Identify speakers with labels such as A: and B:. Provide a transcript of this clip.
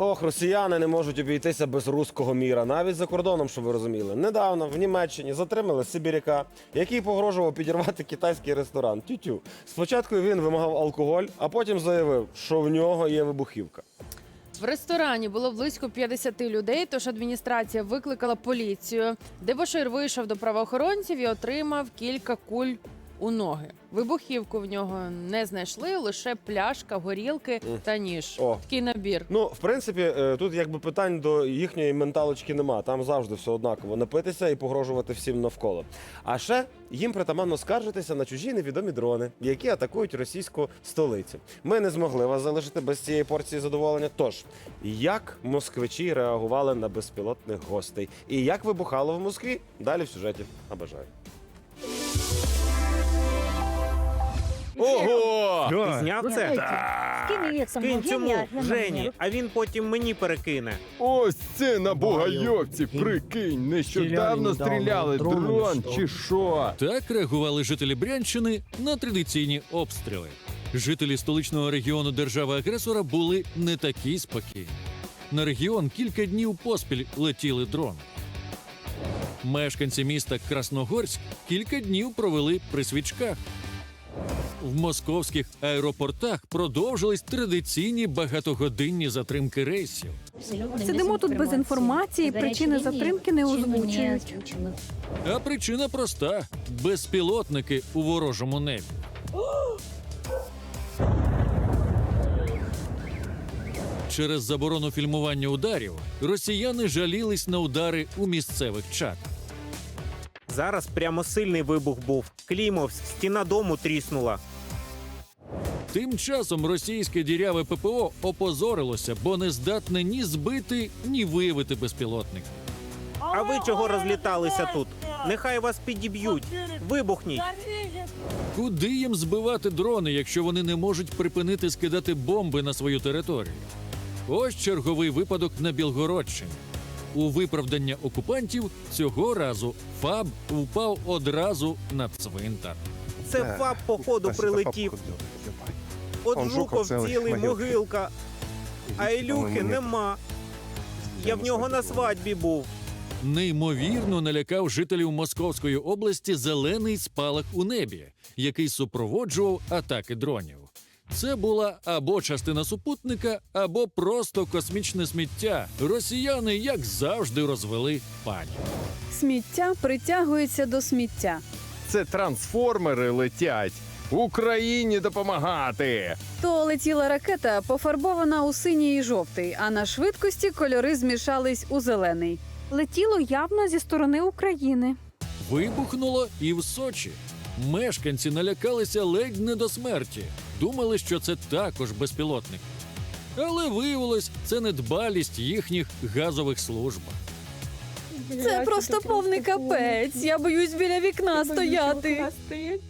A: Ох, росіяни не можуть обійтися без руського міра, навіть за кордоном, щоб ви розуміли. Недавно в Німеччині затримали сибіряка, який погрожував підірвати китайський ресторан. Тютю. Спочатку він вимагав алкоголь, а потім заявив, що в нього є вибухівка.
B: В ресторані було близько 50 людей, тож адміністрація викликала поліцію. Дебошир вийшов до правоохоронців і отримав кілька куль у ноги. Вибухівку в нього не знайшли, лише пляшка, горілки та ніж.
A: О.
B: Такий набір.
A: Ну, в принципі, е, тут якби питань до їхньої менталочки нема. Там завжди все однаково напитися і погрожувати всім навколо. А ще їм притаманно скаржитися на чужі невідомі дрони, які атакують російську столицю. Ми не змогли вас залишити без цієї порції задоволення. Тож, як москвичі реагували на безпілотних гостей, і як вибухало в Москві? Далі в сюжеті. А бажаю.
C: Ого!
D: Що?
C: Ти зняв це?
E: Скинь
C: Скинь цьому Жені, а він потім мені перекине.
D: Ось це на Бугайовці, прикинь, нещодавно
F: Стріляли
D: дрон чи що?
G: Так реагували жителі Брянщини на традиційні обстріли. Жителі столичного регіону держави-агресора були не такі спокійні. На регіон кілька днів поспіль летіли дрони. Мешканці міста Красногорськ кілька днів провели при свічках. В московських аеропортах продовжились традиційні багатогодинні затримки рейсів.
E: Сидимо тут без інформації, причини затримки не озвучують.
G: А причина проста: безпілотники у ворожому небі. Через заборону фільмування ударів росіяни жалілись на удари у місцевих чатах.
C: Зараз прямо сильний вибух був. Клімовськ, стіна дому тріснула.
G: Тим часом російське діряве ППО опозорилося, бо не здатне ні збити, ні виявити безпілотник.
C: А ви чого розліталися тут? Нехай вас підіб'ють. Вибухніть.
G: Куди їм збивати дрони, якщо вони не можуть припинити скидати бомби на свою територію? Ось черговий випадок на Білгородщині. У виправдання окупантів цього разу ФАБ впав одразу на цвинтар.
C: Це ФАП походу прилетів. От Жуков
H: цілий,
C: могилка. А Ілюхи нема. Я в нього на свадьбі був.
G: Неймовірно налякав жителів Московської області зелений спалах у небі, який супроводжував атаки дронів. Це була або частина супутника, або просто космічне сміття. Росіяни, як завжди, розвели паніку.
E: Сміття притягується до сміття.
D: Це трансформери летять. Україні допомагати.
E: То летіла ракета, пофарбована у синій і жовтий, а на швидкості кольори змішались у зелений. Летіло явно зі сторони України.
G: Вибухнуло і в Сочі. Мешканці налякалися ледь не до смерті. Думали, що це також безпілотник. Але виявилось, це недбалість їхніх газових служб.
E: Це просто повний капець. Я боюсь біля вікна стояти.
B: стоять.